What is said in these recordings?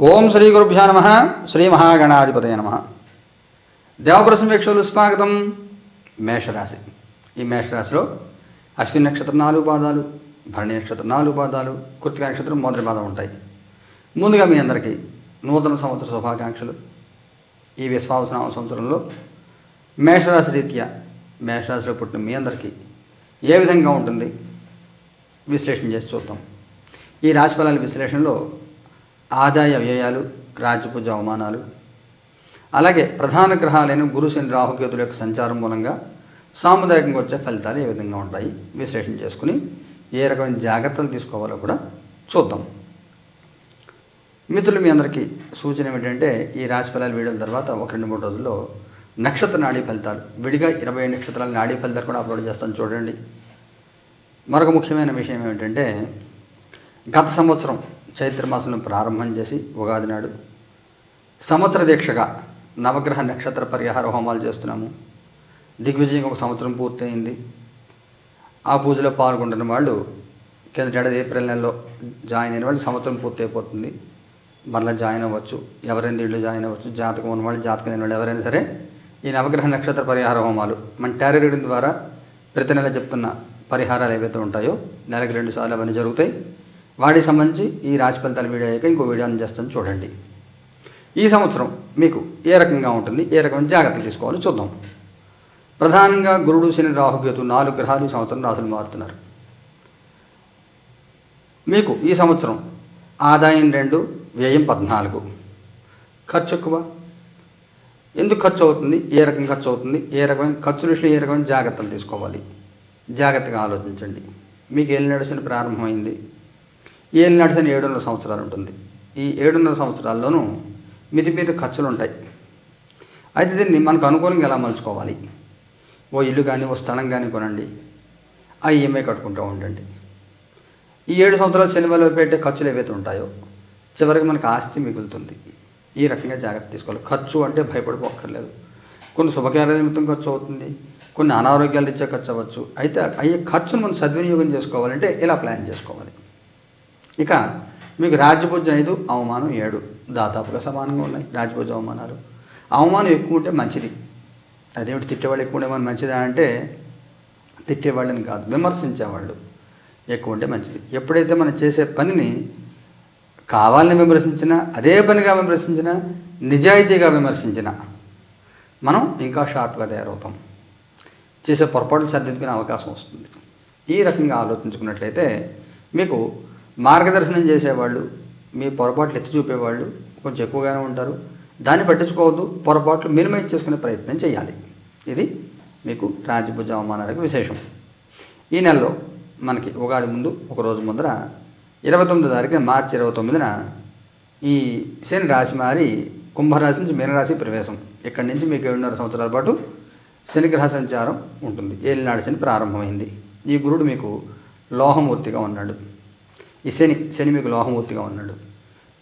ఓం శ్రీ గురుభ్యా నమ శ్రీ మహాగణాధిపతయ నమ. దేవప్రసం వీక్షలు స్వాగతం. మేషరాశి. ఈ మేషరాశిలో అశ్విన్ నక్షత్రం నాలుగు పాదాలు భరణి నక్షత్రం నాలుగు పాదాలు కృతిక నక్షత్రం మొదటి పాదం ఉంటాయి. ముందుగా మీ అందరికీ నూతన సంవత్సర శుభాకాంక్షలు. ఈ విశ్వావసనామ సంవత్సరంలో మేషరాశి రీత్యా మేషరాశిలో పుట్టిన మీ అందరికీ ఏ విధంగా ఉంటుంది విశ్లేషణ చేసి చూద్దాం. ఈ రాశిఫలాల విశ్లేషణలో ఆదాయ వ్యయాలు రాజపూజ అవమానాలు. అలాగే ప్రధాన గ్రహాలైన గురు శని రాహుకేతుల యొక్క సంచారం మూలంగా సాముదాయకంగా వచ్చే ఫలితాలు ఏ విధంగా ఉంటాయి విశ్లేషణ చేసుకుని ఏ రకమైన జాగ్రత్తలు తీసుకోవాలో కూడా చూద్దాం. మిత్రులు మీ అందరికీ సూచన ఏమిటంటే ఈ రాశి ఫలాలు వీడియోల తర్వాత ఒక రెండు మూడు రోజుల్లో నక్షత్ర నాడీ ఫలితాలు విడిగా ఇరవై నక్షత్రాల నాడీ ఫలితాలు కూడా అప్లోడ్ చేస్తాను చూడండి. మరొక ముఖ్యమైన విషయం ఏమిటంటే గత సంవత్సరం చైత్రమాసంలో ప్రారంభం చేసి ఉగాది నాడు సంవత్సర దీక్షగా నవగ్రహ నక్షత్ర పరిహార హోమాలు చేస్తున్నాము. దిగ్విజయం ఒక సంవత్సరం పూర్తయింది. ఆ పూజలో పాల్గొంటున్న వాళ్ళు కిందటేడాది ఏప్రిల్ నెలలో జాయిన్ అయిన వాళ్ళు సంవత్సరం పూర్తి అయిపోతుంది మరలా జాయిన్ అవ్వచ్చు. ఎవరైనా దీంట్లో జాయిన్ అవ్వచ్చు. జాతకం ఉన్న వాళ్ళు జాతకం లేని వాళ్ళు ఎవరైనా సరే ఈ నవగ్రహ నక్షత్ర పరిహార హోమాలు మన టారో రీడింగ్ ద్వారా ప్రతి నెల చెప్తున్న పరిహారాలు ఏవైతే ఉంటాయో నెలకు రెండు సార్లు అవన్నీ జరుగుతాయి. వాటికి సంబంధించి ఈ రాశి ఫలితాల వీడియో అయ్యాక ఇంకో వీడియో అందజేస్తాను చూడండి. ఈ సంవత్సరం మీకు ఏ రకంగా ఉంటుంది? ఏ రకమైన జాగ్రత్తలు తీసుకోవాలో చూద్దాం. ప్రధానంగా గురుడు శని రాహుకేతు నాలుగు గ్రహాలు ఈ సంవత్సరం రాసులు మారుతున్నారు. మీకు ఈ సంవత్సరం ఆదాయం రెండు వ్యయం పద్నాలుగు. ఖర్చు ఎక్కువ. ఎందుకు ఖర్చు అవుతుంది? ఏ రకం ఖర్చు అవుతుంది? ఏ రకమైన ఖర్చు విషయంలో ఏ రకమైన జాగ్రత్తలు తీసుకోవాలి? జాగ్రత్తగా ఆలోచించండి. మీకు ఏళ్ళు నడిచిన ప్రారంభమైంది. ఏళ్ళు నడిచిన ఏడున్నర సంవత్సరాలు ఉంటుంది. ఈ ఏడున్నర సంవత్సరాల్లోనూ మితిమీరి ఖర్చులు ఉంటాయి అయితే దీన్ని మనకు అనుకూలంగా ఎలా మలుచుకోవాలి? ఓ ఇల్లు కానీ ఓ స్థలం కానీ కొనండి. ఆ ఈఎంఐ కట్టుకుంటూ ఉండండి. ఈ ఏడు సంవత్సరాలు శనివారం పెట్టే ఖర్చులు ఏవైతే ఉంటాయో చివరికి మనకు ఆస్తి మిగులుతుంది. ఈ రకంగా జాగ్రత్త తీసుకోవాలి. ఖర్చు అంటే భయపడిపోక్కర్లేదు. కొన్ని శుభకార్యాల నిమిత్తం ఖర్చు అవుతుంది. కొన్ని అనారోగ్యాలు ఇచ్చే ఖర్చు అవ్వచ్చు. అయితే అయ్యే ఖర్చును మనం సద్వినియోగం చేసుకోవాలంటే ఇలా ప్లాన్ చేసుకోవాలి? ఇక మీకు రాజ్యపూజ ఐదు అవమానం ఏడు. దాదాపుగా సమానంగా ఉన్నాయి రాజ్యపూజ అవమానాలు. అవమానం ఎక్కువ ఉంటే మంచిది. అదేమిటి తిట్టేవాళ్ళు ఎక్కువ ఉంటే మంచిదా అంటే తిట్టేవాళ్ళని కాదు విమర్శించేవాళ్ళు ఎక్కువ ఉంటే మంచిది. ఎప్పుడైతే మనం చేసే పనిని కావాలని విమర్శించినా అదే పనిగా విమర్శించినా నిజాయితీగా విమర్శించినా మనం ఇంకా షార్ప్గా తయారవుతాం. చేసే పొరపాట్లు సరిదిద్దుకునే అవకాశం వస్తుంది. ఈ రకంగా ఆలోచించుకున్నట్లయితే మీకు మార్గదర్శనం చేసేవాళ్ళు మీ పొరపాట్లు ఎత్తి చూపేవాళ్ళు కొంచెం ఎక్కువగానే ఉంటారు. దాన్ని పట్టించుకోవద్దు పొరపాట్లు మినిమైజ్ చేసుకునే ప్రయత్నం చేయాలి. ఇది మీకు రాజభుజ అవమానాలకు విశేషం. ఈ నెలలో మనకి ఉగాది ముందు ఒక రోజు ముందర ఇరవై తొమ్మిదో తారీఖున మార్చి ఇరవై తొమ్మిదిన ఈ శని రాశి మారి కుంభరాశి నుంచి మీనరాశి ప్రవేశం. ఇక్కడి నుంచి మీకు ఏడున్నర సంవత్సరాల పాటు శనిగ్రహ సంచారం ఉంటుంది. ఏలినాడు శని ప్రారంభమైంది. ఈ గురుడు మీకు లోహమూర్తిగా ఉన్నాడు. ఈ శని శని మీకు లోహమూర్తిగా ఉన్నాడు.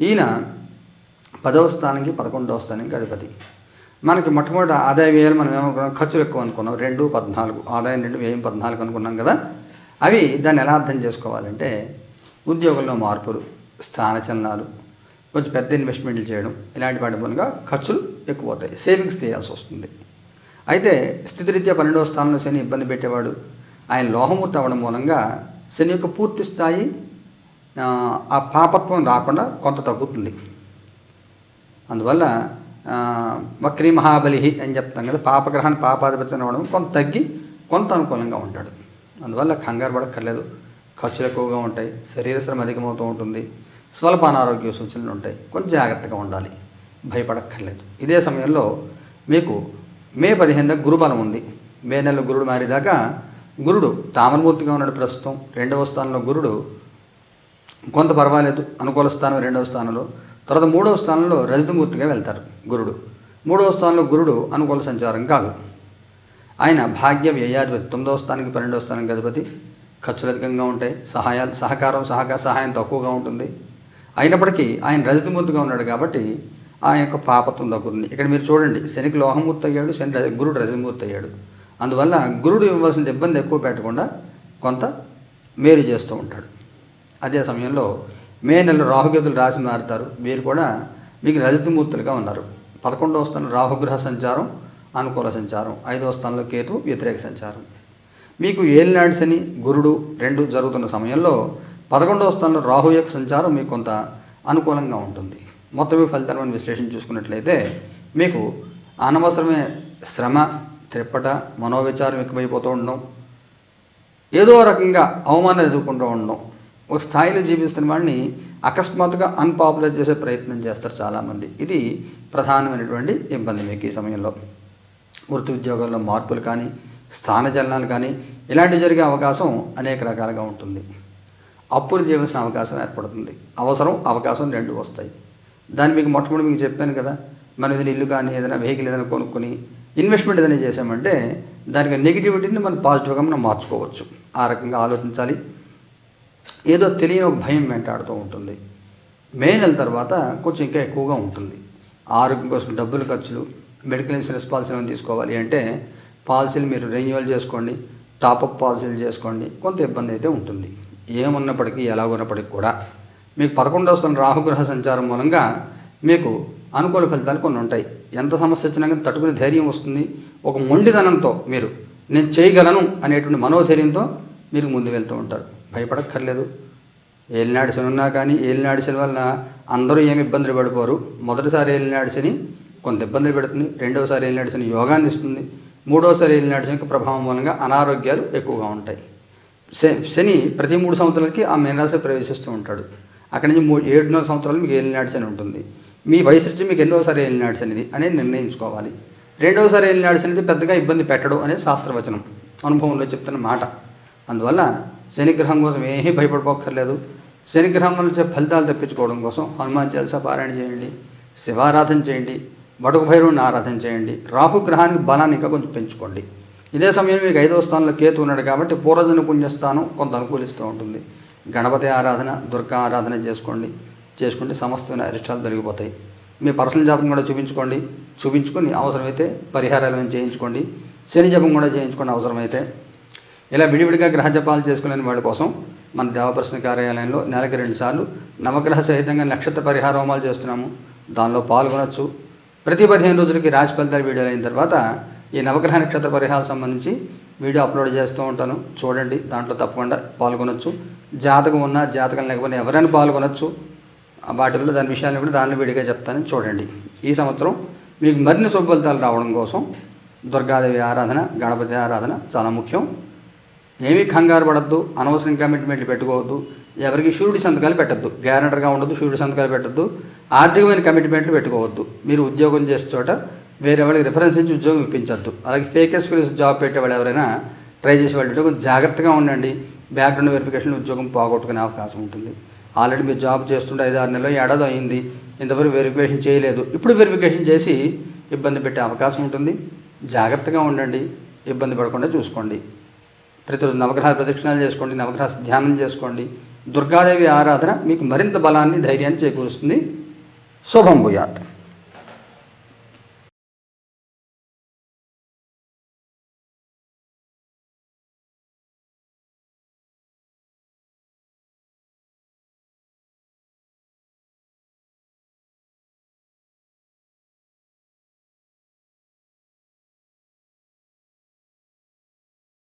ఈయన పదవ స్థానానికి పదకొండవ స్థానానికి అధిపతి మనకి మొట్టమొదటి ఆదాయ వ్యయాలు మనం ఏమనుకున్నాం? ఖర్చులు ఎక్కువ అనుకున్నాం. రెండు పద్నాలుగు. ఆదాయం రెండు వ్యయం పద్నాలుగు అనుకున్నాం కదా. అవి దాన్ని ఎలా అర్థం చేసుకోవాలంటే ఉద్యోగంలో మార్పులు స్థానచలనాలు కొంచెం పెద్ద ఇన్వెస్ట్మెంట్లు చేయడం ఇలాంటి వాటి మూలంగా ఖర్చులు ఎక్కువ అవుతాయి. సేవింగ్స్ చేయాల్సి వస్తుంది. అయితే స్థితిరీత్యా పన్నెండవ స్థానంలో శని ఇబ్బంది పెట్టేవాడు. ఆయన లోహమూర్తి అవ్వడం మూలంగా శని యొక్క పూర్తి స్థాయి ఆ, పాపత్వం రాకుండా కొంత తగ్గుతుంది. అందువల్ల వక్రి వక్రీ మహాబలి అని చెప్తాం కదా పాపగ్రహాన్ని పాపాధిపతి అవ్వడం కొంత తగ్గి కొంత అనుకూలంగా ఉంటాడు. అందువల్ల కంగారు పడక్కర్లేదు. ఖర్చులు ఎక్కువగా ఉంటాయి శరీర శ్రమ అధికమవుతూ ఉంటుంది స్వల్ప అనారోగ్య సూచనలు ఉంటాయి. కొంచెం జాగ్రత్తగా ఉండాలి భయపడక్కర్లేదు. ఇదే సమయంలో మీకు మే పదిహేను గురుబలం ఉంది. మే నెలలో గురుడు మారేదాకా గురుడు తామరమూర్తిగా ఉన్నాడు ప్రస్తుతం. రెండవ స్థానంలో గురుడు కొంత పర్వాలేదు అనుకూల స్థానం రెండవ స్థానంలో. తర్వాత మూడవ స్థానంలో రజతమూర్తిగా వెళ్తారు గురుడు. మూడవ స్థానంలో గురుడు అనుకూల సంచారం కాదు. ఆయన భాగ్య వ్యయాధిపతి తొమ్మిదవ స్థానానికి పన్నెండవ స్థానానికి అధిపతి. ఖర్చులు అధికంగా ఉంటాయి సహాయాలు సహకారం సహకార సహాయం తక్కువగా ఉంటుంది. అయినప్పటికీ ఆయన రజతమూర్తిగా ఉన్నాడు కాబట్టి ఆయన యొక్క పాపత్వం తగ్గుతుంది. ఇక్కడ మీరు చూడండి శనికి లోహమూర్తి అయ్యాడు శని గురుడు రజమూర్తి అయ్యాడు. అందువల్ల గురుడు ఇవ్వవలసిన ఇబ్బంది ఎక్కువ పెట్టకుండా కొంత మేలు చేస్తూ ఉంటాడు. అదే సమయంలో మే నెలలో రాహుకేతులు రాశి మారుతారు. వీరు కూడా మీకు రజతమూర్తులుగా ఉన్నారు. పదకొండవ స్థానం రాహుగ్రహ సంచారం అనుకూల సంచారం. ఐదవ స్థానంలో కేతు వ్యతిరేక సంచారం. మీకు ఏలినాడు శని గురుడు రెండు జరుగుతున్న సమయంలో పదకొండవ స్థానంలో రాహు యొక్క సంచారం మీకు కొంత అనుకూలంగా ఉంటుంది. మొత్తం మీ ఫలితాలు విశ్లేషణ చూసుకున్నట్లయితే మీకు అనవసరమే శ్రమ త్రిప్పట మనోవిచారం ఎక్కువైపోతూ ఉండడం ఏదో రకంగా అవమానం ఎదుర్కొంటూ ఉండడం ఒక స్థాయిలో జీవిస్తున్న వాడిని అకస్మాత్తుగా అన్పాపులర్ చేసే ప్రయత్నం చేస్తారు చాలామంది. ఇది ప్రధానమైనటువంటి ఇబ్బంది మీకు ఈ సమయంలో. వృత్తి ఉద్యోగాల్లో మార్పులు కానీ స్థానచలనాలు కానీ ఇలాంటివి జరిగే అవకాశం అనేక రకాలుగా ఉంటుంది. అప్పులు చేయవలసిన అవకాశం ఏర్పడుతుంది. అవసరం అవకాశం రెండు వస్తాయి. దాన్ని మీకు మొట్టమొదటి మీకు చెప్పాను కదా. మనం ఏదైనా ఇల్లు కానీ ఏదైనా వెహికల్ ఏదైనా కొనుక్కొని ఇన్వెస్ట్మెంట్ ఏదైనా చేసామంటే దానికి నెగిటివిటీని మనం పాజిటివ్గా మనం మార్చుకోవచ్చు. ఆ రకంగా ఆలోచించాలి. ఏదో తెలియని ఒక భయం వెంటాడుతూ ఉంటుంది. మే నెల తర్వాత కొంచెం ఇంకా ఎక్కువగా ఉంటుంది. ఆరోగ్యం కోసం డబ్బులు ఖర్చులు మెడికల్ ఇన్సూరెన్స్ పాలసీలు ఏమైనా తీసుకోవాలి అంటే పాలసీలు మీరు రెన్యువల్ చేసుకోండి టాపప్ పాలసీలు చేసుకోండి కొంత ఇబ్బంది అయితే ఉంటుంది. ఏమున్నప్పటికీ ఎలాగున్నప్పటికీ కూడా. మీకు పదకొండవ స్థానం రాహుగ్రహ సంచారం మూలంగా మీకు అనుకూల ఫలితాలు కొన్ని ఉంటాయి. ఎంత సమస్య వచ్చినా కానీ తట్టుకునే ధైర్యం వస్తుంది. ఒక మొండిదనంతో మీరు నేను చేయగలను అనేటువంటి మనోధైర్యంతో మీరు ముందు వెళ్తూ ఉంటారు. భయపడక్కర్లేదు. ఏలినాడు శని ఉన్నా కానీ ఏలినాడు శని వల్ల అందరూ ఏమి ఇబ్బందులు పడిపోరు. మొదటిసారి ఏలినాడు శని కొంత ఇబ్బందులు పెడుతుంది. రెండవసారి ఏలినాడు శని యోగాన్ని ఇస్తుంది. మూడవసారి ఏలినాడు శని ప్రభావం మూలంగా అనారోగ్యాలు ఎక్కువగా ఉంటాయి. శని ప్రతి మూడు సంవత్సరాలకి ఆ మీనరాశి ప్రవేశిస్తూ ఉంటాడు. అక్కడి నుంచి మూడు ఏడున్నర సంవత్సరాలు మీకు ఏలినాడు శని ఉంటుంది. మీ వయసు నుంచి మీకు ఎన్నోసారి ఏలినాడు శనిది అనేది నిర్ణయించుకోవాలి. రెండవసారి ఏలినాడు శనిది పెద్దగా ఇబ్బంది పెట్టడు అనేది శాస్త్రవచనం అనుభవంలో చెప్తున్న మాట. అందువల్ల శనిగ్రహం కోసం ఏమీ భయపడిపోక్కర్లేదు. శనిగ్రహం నుంచి ఫలితాలు తెప్పించుకోవడం కోసం హనుమాన్ చాలీసా పారాయణ చేయండి శివారాధన చేయండి బడుగు భైరవుని ఆరాధన చేయండి రాహు గ్రహానికి బలాన్ని ఇంకా కొంచెం పెంచుకోండి. ఇదే సమయం మీకు ఐదవ స్థానంలో కేతు ఉన్నాడు కాబట్టి పూర్వజన పుణ్యస్థానం కొంత అనుకూలిస్తూ ఉంటుంది. గణపతి ఆరాధన దుర్గా ఆరాధన చేసుకోండి. చేసుకుంటే సమస్తమైన అరిష్టాలు తొలగిపోతాయి. మీ పర్సనల్ జాతకం కూడా చూపించుకోండి. చూపించుకొని అవసరమైతే పరిహారాలు చేయించుకోండి. శని జపం కూడా చేయించుకోండి అవసరమైతే. ఇలా విడివిడిగా గ్రహ జపాలు చేసుకునే వాళ్ళ కోసం మన దేవప్రశ్న కార్యాలయంలో నెలకి రెండు సార్లు నవగ్రహ సహితంగా నక్షత్ర పరిహార హోమాలు చేస్తున్నాము. దానిలో పాల్గొనొచ్చు. ప్రతి పదిహేను రోజులకి రాశి ఫలితాలు వీడియోలు అయిన తర్వాత ఈ నవగ్రహ నక్షత్ర పరిహారాలకు సంబంధించి వీడియో అప్లోడ్ చేస్తూ ఉంటాను. చూడండి దాంట్లో తప్పకుండా పాల్గొనొచ్చు. జాతకం ఉన్నా జాతకం లేకపోయినా ఎవరైనా పాల్గొనొచ్చు. వాటిల్లో దాని విషయాన్ని కూడా దానిలో విడిగా చెప్తాను. చూడండి. ఈ సంవత్సరం మీకు మరిన్ని శుభ ఫలితాలు రావడం కోసం దుర్గాదేవి ఆరాధన గణపతి ఆరాధన చాలా ముఖ్యం. ఏమీ కంగారు పడద్దు అనవసరం కమిట్మెంట్లు పెట్టుకోవద్దు ఎవరికి షూరిటీ సంతకాలు పెట్టద్దు గ్యారంటర్గా ఉండదు షూరిటీ సంతకాలు పెట్టద్దు ఆర్థికమైన కమిట్మెంట్లు పెట్టుకోవద్దు. మీరు ఉద్యోగం చేసే చోట వేరే వాళ్ళకి రిఫరెన్స్ ఇచ్చి ఉద్యోగం ఇప్పించద్దు. అలాగే ఫేక్ ఎక్స్పీరియన్స్ జాబ్ పెట్టే వాళ్ళు ఎవరైనా ట్రై చేసే వాళ్ళు కొంచెం జాగ్రత్తగా ఉండండి. బ్యాక్గ్రౌండ్ వెరిఫికేషన్ ఉద్యోగం పోగొట్టుకునే అవకాశం ఉంటుంది. ఆల్రెడీ మీరు జాబ్ చేస్తుంటే ఐదు ఆరు నెలలు ఏడాది అయింది. ఇంతవరకు వెరిఫికేషన్ చేయలేదు. ఇప్పుడు వెరిఫికేషన్ చేసి ఇబ్బంది పెట్టే అవకాశం ఉంటుంది. జాగ్రత్తగా ఉండండి. ఇబ్బంది పడకుండా చూసుకోండి. ప్రతిరోజు నవగ్రహ ప్రదక్షిణాలు చేసుకోండి నవగ్రహ ధ్యానం చేసుకోండి. దుర్గాదేవి ఆరాధన మీకు మరింత బలాన్ని ధైర్యాన్ని చేకూరుస్తుంది. శుభం భూయాత్.